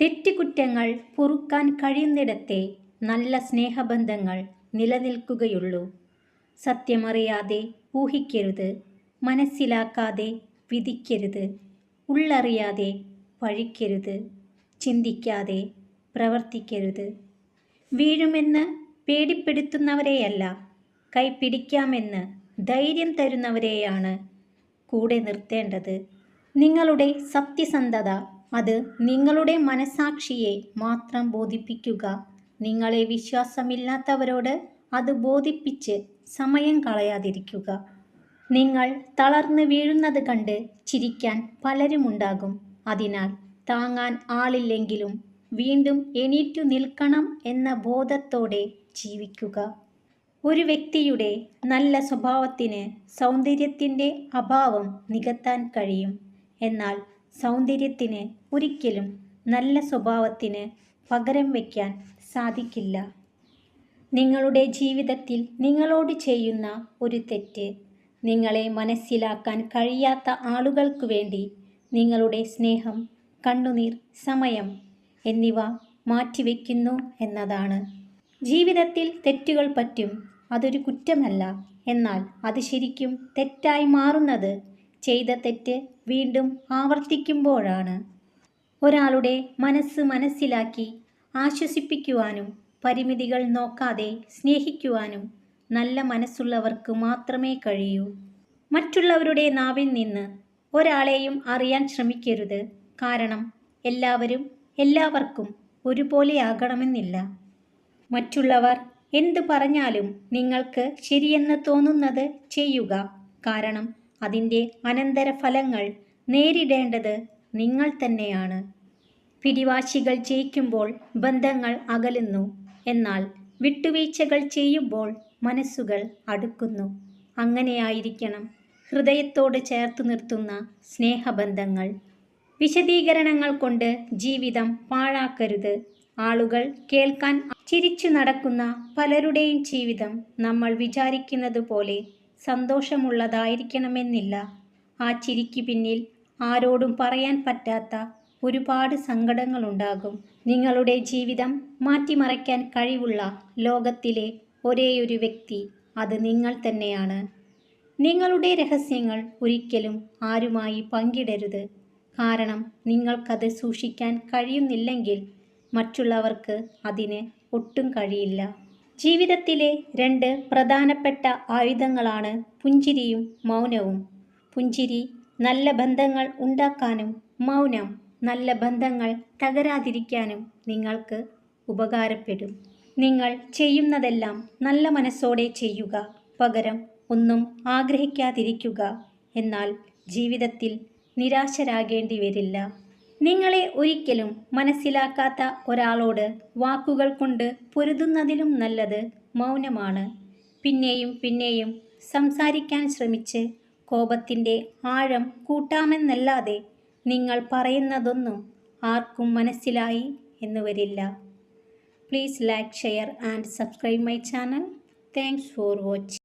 തെറ്റുകുറ്റങ്ങൾ പൊറുക്കാൻ കഴിയുന്നിടത്തെ നല്ല സ്നേഹബന്ധങ്ങൾ നിലനിൽക്കുകയുള്ളൂ. സത്യമറിയാതെ ഊഹിക്കരുത് മനസ്സിലാക്കാതെ വിധിക്കരുത് ഉള്ളറിയാതെ പഴിക്കരുത് ചിന്തിക്കാതെ പ്രവർത്തിക്കരുത്. വീഴുമെന്ന് പേടിപ്പെടുത്തുന്നവരെയല്ല കൈപിടിക്കാമെന്ന് ധൈര്യം തരുന്നവരെയാണ് കൂടെ നിർത്തേണ്ടത്. നിങ്ങളുടെ സത്യസന്ധത അത് നിങ്ങളുടെ മനസാക്ഷിയെ മാത്രം ബോധിപ്പിക്കുക. നിങ്ങളെ വിശ്വാസമില്ലാത്തവരോട് അത് ബോധിപ്പിച്ച് സമയം കളയാതിരിക്കുക. നിങ്ങൾ തളർന്ന് വീഴുന്നത് കണ്ട് ചിരിക്കാൻ പലരുമുണ്ടാകും. അതിനാൽ താങ്ങാൻ ആളില്ലെങ്കിലും വീണ്ടും എണീറ്റു നിൽക്കണം എന്ന ബോധത്തോടെ ജീവിക്കുക. ഒരു വ്യക്തിയുടെ നല്ല സ്വഭാവത്തിന് സൗന്ദര്യത്തിന്റെ അഭാവം നികത്താൻ കഴിയും. എന്നാൽ സൗന്ദര്യത്തിന് ഒരിക്കലും നല്ല സ്വഭാവത്തിന് പകരം വയ്ക്കാൻ സാധിക്കില്ല. നിങ്ങളുടെ ജീവിതത്തിൽ നിങ്ങളോട് ചെയ്യുന്ന ഒരു തെറ്റ് നിങ്ങളെ മനസ്സിലാക്കാൻ കഴിയാത്ത ആളുകൾക്ക് വേണ്ടി നിങ്ങളുടെ സ്നേഹം കണ്ണുനീർ സമയം എന്നിവ മാറ്റിവെക്കുന്നു എന്നതാണ്. ജീവിതത്തിൽ തെറ്റുകൾ പറ്റും അതൊരു കുറ്റമല്ല. എന്നാൽ അത് ശരിക്കും തെറ്റായി മാറുന്നത് ചെയ്ത തെറ്റ് വീണ്ടും ആവർത്തിക്കുമ്പോഴാണ്. ഒരാളുടെ മനസ്സ് മനസ്സിലാക്കി ആശ്വസിപ്പിക്കുവാനും പരിമിതികൾ നോക്കാതെ സ്നേഹിക്കുവാനും നല്ല മനസ്സുള്ളവർക്ക് മാത്രമേ കഴിയൂ. മറ്റുള്ളവരുടെ നാവിൽ നിന്ന് ഒരാളെയും അറിയാൻ ശ്രമിക്കരുത്. കാരണം എല്ലാവരും എല്ലാവർക്കും ഒരുപോലെ ആകണമെന്നില്ല. മറ്റുള്ളവർ എന്തു പറഞ്ഞാലും നിങ്ങൾക്ക് ശരിയെന്ന് തോന്നുന്നത് ചെയ്യുക. കാരണം അതിന്റെ അനന്തരഫലങ്ങൾ നേരിടേണ്ടത് നിങ്ങൾ തന്നെയാണ്. പിടിവാശികൾ ജയിക്കുമ്പോൾ ബന്ധങ്ങൾ അകലുന്നു. എന്നാൽ വിട്ടുവീഴ്ചകൾ ചെയ്യുമ്പോൾ മനസ്സുകൾ അടുക്കുന്നു. അങ്ങനെയായിരിക്കണം ഹൃദയത്തോട് ചേർത്ത് നിർത്തുന്ന സ്നേഹബന്ധങ്ങൾ. വിശദീകരണങ്ങൾ കൊണ്ട് ജീവിതം പാഴാക്കരുത്. ആളുകൾ കേൾക്കാൻ ചിരിച്ചു നടക്കുന്ന പലരുടെയും ജീവിതം നമ്മൾ വിചാരിക്കുന്നത് പോലെ സന്തോഷമുള്ളതായിരിക്കണമെന്നില്ല. ആ ചിരിക്ക് പിന്നിൽ ആരോടും പറയാൻ പറ്റാത്ത ഒരുപാട് സങ്കടങ്ങളുണ്ടാകും. നിങ്ങളുടെ ജീവിതം മാറ്റിമറയ്ക്കാൻ കഴിവുള്ള ലോകത്തിലെ ഒരേയൊരു വ്യക്തി അത് നിങ്ങൾ തന്നെയാണ്. നിങ്ങളുടെ രഹസ്യങ്ങൾ ഒരിക്കലും ആരുമായി പങ്കിടരുത്. കാരണം നിങ്ങൾക്കത് സൂക്ഷിക്കാൻ കഴിയുന്നില്ലെങ്കിൽ മറ്റുള്ളവർക്ക് അതിന് ഒട്ടും കഴിയില്ല. ജീവിതത്തിലെ രണ്ട് പ്രധാനപ്പെട്ട ആയുധങ്ങളാണ് പുഞ്ചിരിയും മൗനവും. പുഞ്ചിരി നല്ല ബന്ധങ്ങൾ ഉണ്ടാക്കാനും മൗനം നല്ല ബന്ധങ്ങൾ തകരാതിരിക്കാനും നിങ്ങൾക്ക് ഉപകാരപ്പെടും. നിങ്ങൾ ചെയ്യുന്നതെല്ലാം നല്ല മനസ്സോടെ ചെയ്യുക. പകരം ഒന്നും ആഗ്രഹിക്കാതിരിക്കുക. എന്നാൽ ജീവിതത്തിൽ നിരാശരാകേണ്ടി വരില്ല. നിങ്ങളെ ഒരിക്കലും മനസ്സിലാക്കാത്ത ഒരാളോട് വാക്കുകൾ കൊണ്ട് പൊരുതുന്നതിലും നല്ലത് മൗനമാണ്. പിന്നെയും പിന്നെയും സംസാരിക്കാൻ ശ്രമിച്ച് കോപത്തിന്റെ ആഴം കൂട്ടാമെന്നല്ലാതെ നിങ്ങൾ പറയുന്നതൊന്നും ആർക്കും മനസ്സിലായി എന്ന് വരില്ല. Please like share and subscribe my channel thanks for watching